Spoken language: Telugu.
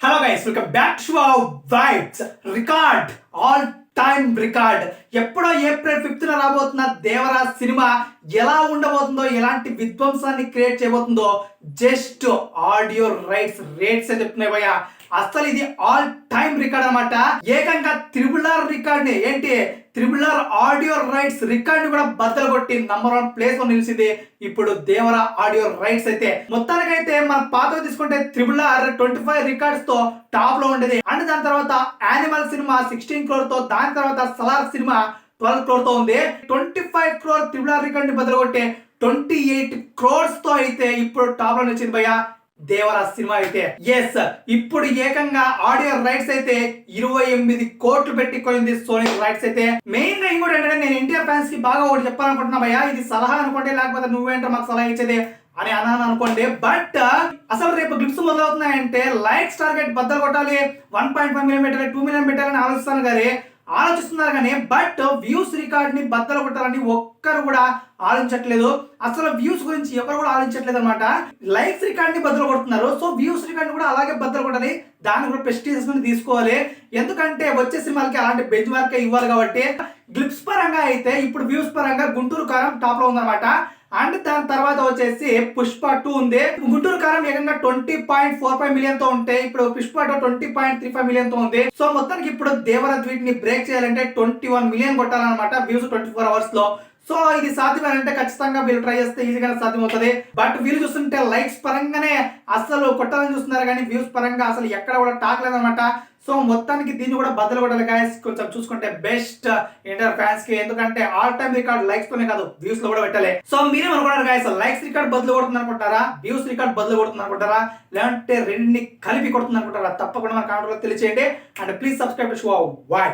Hello guys welcome back to vibes record all time record ఎప్పుడో ఏప్రిల్ ఫిఫ్త్ రాబోతున్న దేవరా సినిమా ఎలా ఉండబోతుందో ఎలాంటి విధ్వంసాన్ని క్రియేట్ చేయబోతుందో జస్ట్ ఆడియో రైట్స్ రేట్స్ చెప్తున్నాయి భయ్య. అసలు ఇది ఆల్ టైమ్ రికార్డ్ అనమాట ఏకంగా త్రిబుల్ ఆర్ రికార్డ్ ఏంటి? Triple R audio rights record కూడా బద్దలు కొట్టి నంబర్ వన్ ప్లేస్లో నిలిచింది ఇప్పుడు దేవర ఆడియో రైట్స్ అయితే. మొత్తానికైతే మన పాత తీసుకుంటే త్రిబుల్ ఆర్ ట్వంటీ ఫైవ్ రికార్డ్స్తో టాప్లో ఉండేది. అండ్ దాని తర్వాత యానిమల్ సినిమా సిక్స్టీన్ క్రోర్తో దాని తర్వాత సలార్ సినిమా ట్వెల్వ్ క్రోర్తో ఉంది. Twenty five crore triple R రికార్డ్ని బద్దలు కొట్టే ట్వంటీ ఎయిట్ క్రోర్స్తో అయితే ఇప్పుడు టాప్లో నిలిచింది భయ్య. దేవర సినిమా అయితే. ఎస్ ఇప్పుడు ఏకంగా ఆడియో రైట్స్ అయితే ఇరవై ఎనిమిది కోట్లు పెట్టి కొనింది సోనీ రైట్స్ అయితే. మెయిన్గా ఇంకోటి ఏంటంటే నేను ఎన్టీఆర్ ఫ్యాన్స్కి బాగా ఒకటి చెప్పాలనుకుంటున్నా భయ్యా ఇది సలహా అనుకోండి లేకపోతే నువ్వేంటో మాకు సలహా ఇచ్చేది? అని అన్నాను అనుకోండి. బట్ అసలు రేపు గ్లిప్స్ మొదలవుతున్నాయంటే లైక్స్ టార్గెట్ బద్దలు కొట్టాలి. వన్ పాయింట్ ఫైవ్ మిలియన్ పెట్టాలి టూ మిలియన్ పెట్టాలని ఆలోచిస్తాను కానీ ఆలోచిస్తున్నారు కానీ బట్ వ్యూస్ రికార్డ్ని బద్దలు కొట్టాలని ఒక్కరు కూడా ఆలోచించట్లేదు. అసలు వ్యూస్ గురించి ఎవరు కూడా ఆలోచించట్లేదు అనమాట లైక్స్ రికార్డ్ని బద్దలు కొడుతున్నారు. సో వ్యూస్ రికార్డ్ కూడా అలాగే బద్దలు కొట్టాలి. దాన్ని కూడా ప్రెస్టీజెస్ తీసుకోవాలి. ఎందుకంటే వచ్చే సినిమాలకి అలాంటి బెంచ్ మార్క్ ఇవ్వాలి కాబట్టి గ్లిప్స్ పరంగా అయితే ఇప్పుడు వ్యూస్ పరంగా గుంటూరు కారం టాప్లో ఉందన్నమాట. అండ్ దాని తర్వాత వచ్చేసి పుష్ప టూ ఉంది. గుంటూరు కారం ఏకంగా ట్వంటీ పాయింట్ ఫోర్ ఫైవ్ మిలియన్తో ఉంటే ఇప్పుడు Pushpa two twenty point three five మిలియన్తో ఉంది. సో మొత్తానికి ఇప్పుడు దేవర ట్వీట్ని బ్రేక్ చేయాలంటే ట్వంటీ వన్ మిలియన్ కొట్టాలన్నమాట వ్యూస్ ట్వంటీ ఫోర్ అవర్స్లో. సో ఇది సాధ్యమేనంటే ఖచ్చితంగా వీళ్ళు ట్రై చేస్తే ఈజీగానే సాధ్యమవుతుంది. బట్ వీళ్ళు చూస్తుంటే లైక్స్ పరంగానే అసలు కొట్టాలని చూస్తున్నారు కానీ వ్యూస్ పరంగా అసలు ఎక్కడ కూడా టాక్ లేదనమాట సో మొత్తానికి దీన్ని కూడా బద్దలు కొట్టాలి గాయస్ కొంచెం చూసుకుంటే బెస్ట్ ఇంటర్ ఫ్యాన్స్కి. ఎందుకంటే ఆల్ టైమ్ రికార్డ్ లైక్స్ తోనే కాదు వ్యూస్లో కూడా పెట్టాలి. సో మీరేమనుకున్నారు గాయస్ లైక్స్ రికార్డ్ బదులు కొడుతుంది అనుకుంటారా? వ్యూస్ రికార్డ్ బదులు కొడుతుంది అనుకుంటారా? లేదంటే రెండిని కలిపి కొడుతుంది అనుకుంటారా? తప్పకుండా మన కామెంట్లో తెలియచేయండి. And please subscribe to show Y